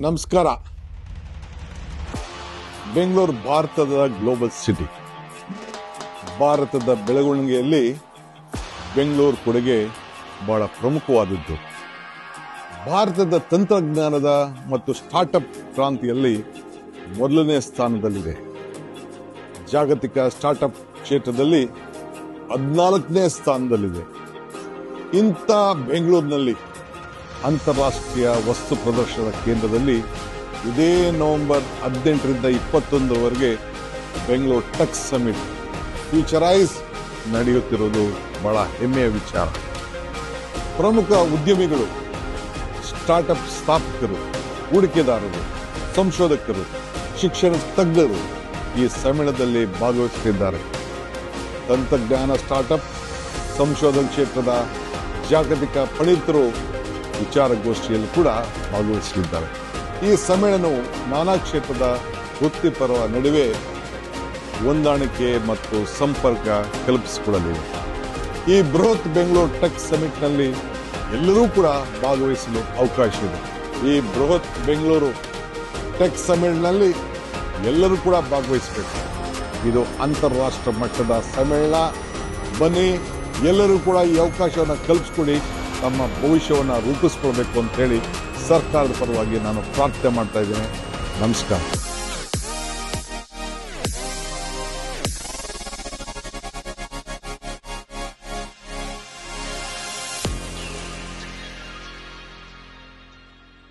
ನಮಸ್ಕಾರ. ಬೆಂಗಳೂರು ಭಾರತದ global city ಭಾರತದ ಬೆಳವಣಿಗೆಯಲ್ಲಿ ಬೆಂಗಳೂರು ಕೊಡುಗೆ ಬಹಳ ಪ್ರಮುಖವಾದದ್ದು. ಭಾರತದ ತಂತ್ರಜ್ಞಾನದ ಮತ್ತು ಸ್ಟಾರ್ಟಪ್ ಕ್ರಾಂತಿಯಲ್ಲಿ ಮೊದಲನೇ ಸ್ಥಾನದಲ್ಲಿದೆ. ಜಾಗತಿಕ ಸ್ಟಾರ್ಟ್ಅಪ್ ಕ್ಷೇತ್ರದಲ್ಲಿ ಹದಿನಾಲ್ಕನೇ ಸ್ಥಾನದಲ್ಲಿದೆ. ಇಂಥ ಬೆಂಗಳೂರಿನಲ್ಲಿ ಅಂತಾರಾಷ್ಟ್ರೀಯ ವಸ್ತು ಪ್ರದರ್ಶನ ಕೇಂದ್ರದಲ್ಲಿ ಇದೇ ನವೆಂಬರ್ ಹದಿನೆಂಟರಿಂದ ಇಪ್ಪತ್ತೊಂದರವರೆಗೆ ಬೆಂಗಳೂರು ಟೆಕ್ ಸಮಿಟ್ ಫ್ಯೂಚರೈಸ್ ನಡೆಯುತ್ತಿರುವುದು ಬಹಳ ಹೆಮ್ಮೆಯ ವಿಚಾರ. ಪ್ರಮುಖ ಉದ್ಯಮಿಗಳು, ಸ್ಟಾರ್ಟ್ಅಪ್ ಸ್ಥಾಪಕರು, ಹೂಡಿಕೆದಾರರು, ಸಂಶೋಧಕರು, ಶಿಕ್ಷಣ ತಜ್ಞರು ಈ ಸಮ್ಮೇಳನದಲ್ಲಿ ಭಾಗವಹಿಸುತ್ತಿದ್ದಾರೆ. ತಂತ್ರಜ್ಞಾನ ಸ್ಟಾರ್ಟ್ಅಪ್, ಸಂಶೋಧನಾ ಕ್ಷೇತ್ರದ ಜಾಗತಿಕ ಪಂಡಿತರು ವಿಚಾರಗೋಷ್ಠಿಯಲ್ಲಿ ಕೂಡ ಭಾಗವಹಿಸಲಿದ್ದಾರೆ ಈ ಸಮ್ಮೇಳನವು ನಾನಾ ಕ್ಷೇತ್ರದ ವೃತ್ತಿಪರರ ನಡುವೆ ಹೊಂದಾಣಿಕೆ ಮತ್ತು ಸಂಪರ್ಕ ಕಲ್ಪಿಸಿಕೊಡಲಿದೆ ಈ ಬೃಹತ್ ಬೆಂಗಳೂರು ಟೆಕ್ ಸಮಿಟ್ನಲ್ಲಿ ಎಲ್ಲರೂ ಕೂಡ ಭಾಗವಹಿಸಲು ಅವಕಾಶ ಇದೆ. ಈ ಬೃಹತ್ ಬೆಂಗಳೂರು ಟೆಕ್ ಸಮ್ಮೇಳನದಲ್ಲಿ ಎಲ್ಲರೂ ಕೂಡ ಭಾಗವಹಿಸಬೇಕು. ಇದು ಅಂತಾರಾಷ್ಟ್ರ ಮಟ್ಟದ ಸಮ್ಮೇಳನ. ಬನ್ನಿ, ಎಲ್ಲರೂ ಕೂಡ ಈ ಅವಕಾಶವನ್ನು ಕಲ್ಪಿಸ್ಕೊಡಿ. ತಮ್ಮ ಭವಿಷ್ಯವನ್ನು ರೂಪಿಸ್ಕೊಳ್ಬೇಕು ಹೇಳಿ ಸರ್ಕಾರದ ಪರವಾಗಿ ನಾನು ಪ್ರಾರ್ಥನೆ ಮಾಡ್ತಾ ಇದ್ದೇನೆ. ನಮಸ್ಕಾರ.